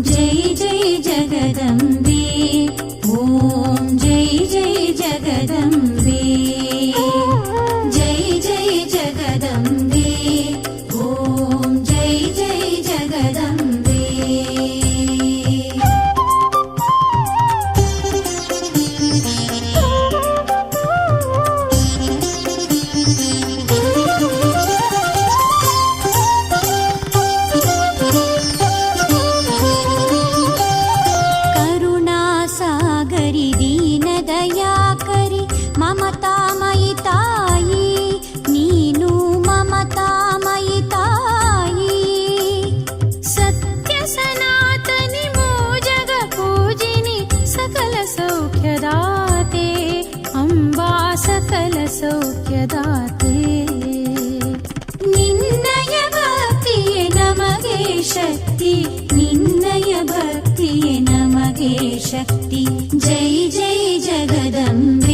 जय जय जगदम्ब शक्ति निर्णय भक्ति नमगे शक्ति जय जय जगदम्ब